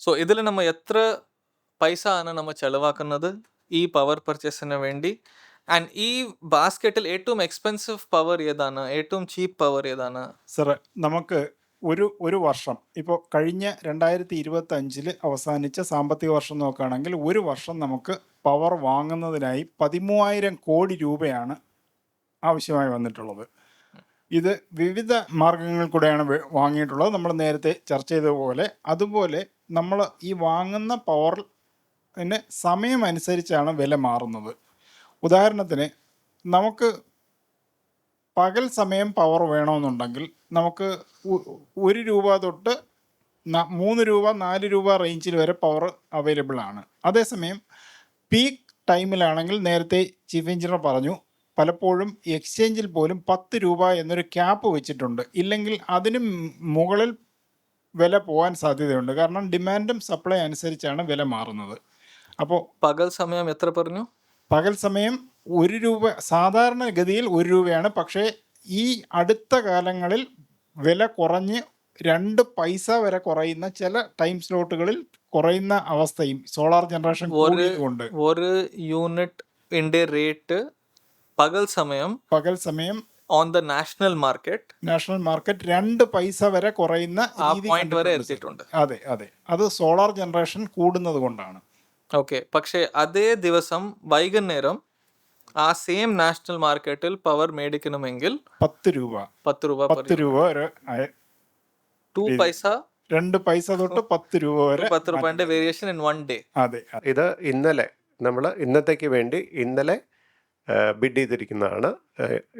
So ഇതിൽ നമ്മൾ എത്ര പൈസ ആണ് നമ്മൾ ചെലവാക്കുന്നത് ഈ പവർ പർച്ചേസിന് വേണ്ടി? ആൻഡ് ഈ ബാസ്ക്കറ്റിൽ ഏറ്റവും എക്സ്പെൻസീവ് പവർ ഏതാണ്? ഏറ്റവും ചീപ്പ് പവർ ഏതാണ്? സാറേ നമുക്ക് ഒരു ഒരു വർഷം ഇപ്പോൾ കഴിഞ്ഞ രണ്ടായിരത്തി ഇരുപത്തി അഞ്ചിൽ അവസാനിച്ച സാമ്പത്തിക വർഷം നോക്കുകയാണെങ്കിൽ ഒരു വർഷം നമുക്ക് പവർ വാങ്ങുന്നതിനായി പതിമൂവായിരം കോടി രൂപയാണ് ആവശ്യമായി വന്നിട്ടുള്ളത്. ഇത് വിവിധ മാർഗങ്ങൾ കൂടെയാണ് വാങ്ങിയിട്ടുള്ളത്. നമ്മൾ നേരത്തെ ചർച്ച ചെയ്തതുപോലെ അതുപോലെ നമ്മൾ ഈ വാങ്ങുന്ന പവറിന് സമയമനുസരിച്ചാണ് വില മാറുന്നത്. ഉദാഹരണത്തിന് നമുക്ക് പകൽ സമയം പവർ വേണമെന്നുണ്ടെങ്കിൽ നമുക്ക് ഒരു രൂപ തൊട്ട് മൂന്ന് രൂപ നാല് രൂപ റേഞ്ചിൽ വരെ പവർ അവൈലബിൾ ആണ്. അതേസമയം പീക്ക് ടൈമിലാണെങ്കിൽ നേരത്തെ ചീഫ് എഞ്ചിനീയർ പറഞ്ഞു പലപ്പോഴും എക്സ്ചേഞ്ചിൽ പോലും പത്ത് രൂപ എന്നൊരു ക്യാപ്പ് വെച്ചിട്ടുണ്ട്. ഇല്ലെങ്കിൽ അതിന് മുകളിൽ വില പോകാൻ സാധ്യതയുണ്ട്. കാരണം ഡിമാൻഡും സപ്ലൈ അനുസരിച്ചാണ് വില മാറുന്നത്. അപ്പോൾ പകൽ സമയം എത്ര പറഞ്ഞു? പകൽ സമയം ഒരു രൂപ സാധാരണഗതിയിൽ ഒരു രൂപയാണ്. പക്ഷേ ഈ അടുത്ത കാലങ്ങളിൽ വില കുറഞ്ഞ് രണ്ട് പൈസ വരെ കുറയുന്ന ചില ടൈം സ്ലോട്ടുകളിൽ കുറയുന്ന അവസ്ഥയും സോളാർ ജനറേഷൻ കൂടിയതുകൊണ്ട്. ഒരു യൂണിറ്റ് റേറ്റ് പകൽ സമയം പകൽ സമയം on the national market national market രണ്ട് പൈസ വരെ കുറയുന്ന ആ പോയിന്റ് വരെ. എത്തിയിട്ടുണ്ട്. അതെ അതെ. അത് സോളാർ ജനറേഷൻ കൂടുന്നത് കൊണ്ടാണ്. ഓക്കെ പക്ഷേ അതേ ദിവസം വൈകുന്നേരം ആ സെയിം നാഷണൽ മാർക്കറ്റിൽ പവർ മേടിക്കണമെങ്കിൽ പത്ത് രൂപ. പത്ത് രൂപ പത്ത് രൂപ വരെ ടു പൈസ രണ്ട് പൈസ തൊട്ട് പത്ത് രൂപ വരെ പത്ത് രൂപ വേരിയേഷൻ ഇൻ വൺ ഡേ അതെ അതെ. ഇത് ഇന്നലെ നമ്മൾ ഇന്നത്തേക്ക് വേണ്ടി ഇന്നലെ ബിഡ് ചെയ്തിരിക്കുന്നതാണ്.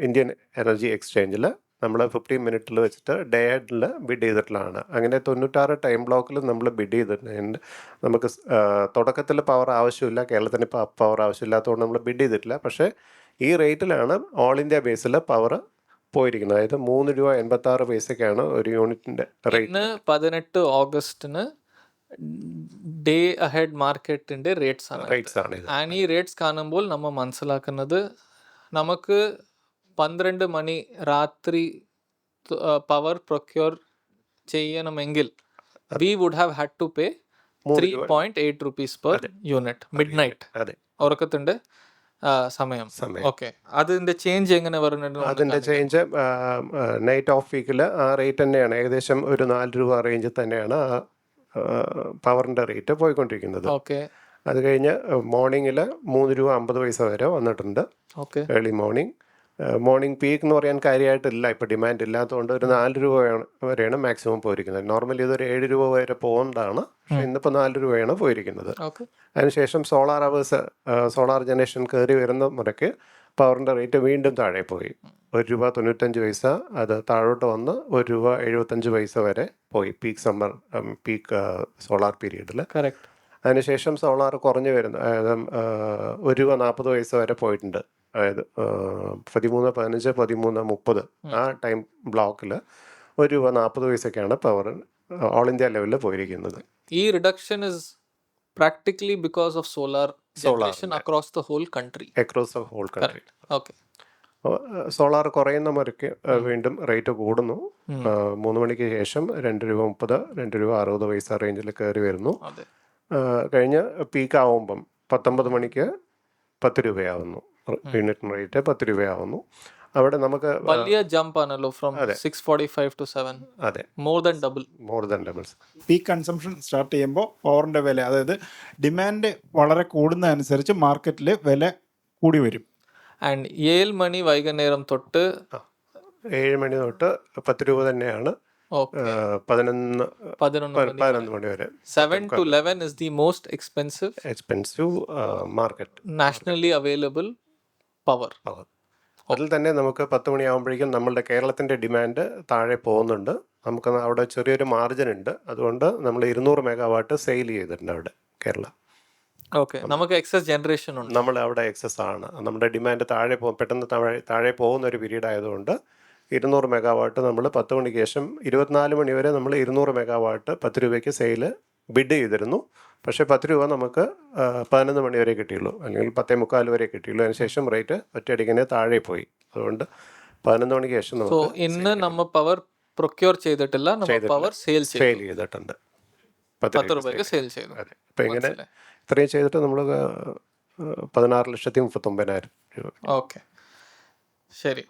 ഇന്ത്യൻ എനർജി എക്സ്ചേഞ്ചിൽ നമ്മൾ ഫിഫ്റ്റീൻ മിനിറ്റിൽ വെച്ചിട്ട് ഡേ ആയിട്ടിൽ ബിഡ് ചെയ്തിട്ടുള്ളതാണ്. അങ്ങനെ തൊണ്ണൂറ്റാറ് ടൈം ബ്ലോക്കിൽ നമ്മൾ ബിഡ് ചെയ്തിട്ടുണ്ട്. നമുക്ക് തുടക്കത്തിൽ പവർ ആവശ്യമില്ല കേരളത്തിന് ഇപ്പോൾ പവർ ആവശ്യമില്ലാത്തതുകൊണ്ട് നമ്മൾ ബിഡ് ചെയ്തിട്ടില്ല. പക്ഷേ ഈ റേറ്റിലാണ് ഓൾ ഇന്ത്യ ബേസിൽ പവർ പോയിരിക്കുന്നത്. അതായത് മൂന്ന് രൂപ എൺപത്താറ് പൈസയ്ക്കാണ് ഒരു യൂണിറ്റിന്റെ റേറ്റ് പതിനെട്ട് ഓഗസ്റ്റിന് ഡേ അഹെഡ് മാർക്കറ്റിന്റെ റേറ്റ്സ് ആണ്. റേറ്റ്സ് ആണ് ആൻഡ് ഈ റേറ്റ്സ് കാണുമ്പോൾ നമ്മൾ മനസ്സിലാക്കുന്നത് നമുക്ക് പന്ത്രണ്ട് മണി രാത്രി പവർ പ്രൊക്യൂർ ചെയ്യണമെങ്കിൽ we would have had to pay three point eight rupees per unit midnight ഉറക്കത്തിന്റെ സമയം. ഓക്കെ അതിന്റെ ചേഞ്ച് എങ്ങനെ പറഞ്ഞിട്ട് അതിന്റെ ചേഞ്ച് നൈറ്റ് ഓഫ് വീക്കിൽ ആ റേറ്റ് തന്നെയാണ്. ഏകദേശം ഒരു നാല് രൂപ റേഞ്ച് തന്നെയാണ് ആ പവറിന്റെ റേറ്റ് പോയിക്കൊണ്ടിരിക്കുന്നത്. ഓക്കെ. അത് കഴിഞ്ഞ് മോർണിംഗിൽ മൂന്ന് രൂപ അമ്പത് പൈസ വരെ വന്നിട്ടുണ്ട്. Okay. Early morning. Morning peak എന്ന് പറയാൻ കാര്യമായിട്ടില്ല. ഇപ്പോൾ ഡിമാൻഡ് ഇല്ലാത്തതുകൊണ്ട് ഒരു നാല് രൂപ വരെയാണ് മാക്സിമം പോയിരിക്കുന്നത്. നോർമലി ഇതൊരു ഏഴ് രൂപ വരെ പോകുന്നതാണ് പക്ഷേ ഇന്നിപ്പോൾ നാല് രൂപയാണ് പോയിരിക്കുന്നത്. അതിനുശേഷം സോളാർ അവേഴ്സ് സോളാർ ജനറേഷൻ കയറി വരുന്ന മുറയ്ക്ക് പവറിന്റെ റേറ്റ് വീണ്ടും താഴെ പോയി. ഒരു രൂപ തൊണ്ണൂറ്റഞ്ച് പൈസ അത് താഴോട്ട് വന്ന് ഒരു രൂപ എഴുപത്തഞ്ച് പൈസ വരെ പോയി പീക്ക് സമ്മർ പീക്ക് സോളാർ പീരീഡിൽ കറക്റ്റ്. അതിനുശേഷം സോളാർ കുറഞ്ഞു വരുന്നു. അതായത് ഒരു രൂപ നാൽപ്പത് പൈസ വരെ പോയിട്ടുണ്ട്. അതായത് പതിമൂന്ന് പതിനഞ്ച് പതിമൂന്ന് മുപ്പത് ആ ടൈം ബ്ലോക്കിൽ ഒരു രൂപ നാൽപ്പത് പൈസയ്ക്കാണ് പവർ ഓൾ ഇന്ത്യ ലെവലിൽ പോയിരിക്കുന്നത്. ഈ reduction is practically because of solar across the whole country across the whole country okay solar കുറയുന്ന മുറയ്ക്ക് വീണ്ടും റേറ്റ് കൂടുന്നു. മൂന്ന് മണിക്ക് ശേഷം രണ്ട് രൂപ മുപ്പത് രണ്ട് രൂപ അറുപത് പൈസ റേഞ്ചിൽ കയറി വരുന്നു. കഴിഞ്ഞ് പീക്ക് ആവുമ്പം പത്തൊമ്പത് മണിക്ക് പത്ത് രൂപയാവുന്നു. യൂണിറ്റിന് റേറ്റ് പത്ത് രൂപയാവുന്നു. അവിടെ നമുക്ക് വലിയ ജമ്പ് ആണല്ലോ from six forty five to seven അതെ. More than double more than doubles peak consumption start ചെയ്യുമ്പോൾ പവറിന്റെ വില അതായത് ഡിമാൻഡ് വളരെ കൂടുന്നതനുസരിച്ച് മാർക്കറ്റിൽ വില കൂടി വരും. ആൻഡ് ഏഴ് മണി വൈകുന്നേരം തൊട്ട് ഏഴ് മണി തൊട്ട് പത്ത് രൂപ തന്നെയാണ് പതിനൊന്ന് മണി വരെ. Seven to eleven is the most expensive expensive market nationally available power power അതിൽ തന്നെ നമുക്ക് പത്ത് മണിയാകുമ്പോഴേക്കും നമ്മളുടെ കേരളത്തിന്റെ ഡിമാൻഡ് താഴെ പോകുന്നുണ്ട്. നമുക്ക് അവിടെ ചെറിയൊരു മാർജിൻ ഉണ്ട്. അതുകൊണ്ട് നമ്മൾ ഇരുന്നൂറ് മെഗാവാട്ട് സെയിൽ ചെയ്തിട്ടുണ്ട് അവിടെ കേരള. ഓക്കെ നമുക്ക് എക്സസ് ജനറേഷൻ ഉണ്ട്. നമ്മൾ അവിടെ എക്സസ് ആണ്. നമ്മുടെ ഡിമാൻഡ് താഴെ പോകും പെട്ടെന്ന് താഴെ താഴെ പോകുന്ന ഒരു പീരീഡ് ആയതുകൊണ്ട് ഇരുന്നൂറ് മെഗാവാട്ട് നമ്മൾ പത്ത് മണിക്ക് ശേഷം ഇരുപത്തിനാല് മണി വരെ നമ്മൾ ഇരുന്നൂറ് മെഗാവാട്ട് പത്ത് രൂപയ്ക്ക് സെയിൽ ബിഡ് ചെയ്തിരുന്നു. പക്ഷേ പത്ത് രൂപ നമുക്ക് പതിനൊന്ന് മണി വരെ കിട്ടിയുള്ളൂ. അല്ലെങ്കിൽ പത്തേ മുക്കാൽ വരെ കിട്ടിയുള്ളൂ. അതിനുശേഷം റേറ്റ് ഒറ്റയടിക്കനെ താഴെ പോയി. അതുകൊണ്ട് പതിനൊന്ന് മണിക്ക് ശേഷം നമുക്ക് ഇന്ന് നമ്മൾ പവർ പ്രൊക്യൂർ ചെയ്തിട്ടില്ല. പവർ സെയിൽ സെയിൽ ചെയ്തിട്ടുണ്ട്. പത്ത് രൂപയ്ക്ക് രൂപയ്ക്ക് സെയിൽ ചെയ്തു. അതെ. അപ്പം ഇങ്ങനെ ഇത്രയും ചെയ്തിട്ട് നമ്മൾ പതിനാറ് ലക്ഷത്തി മുപ്പത്തൊമ്പതിനായിരം രൂപ. ഓക്കെ ശരി.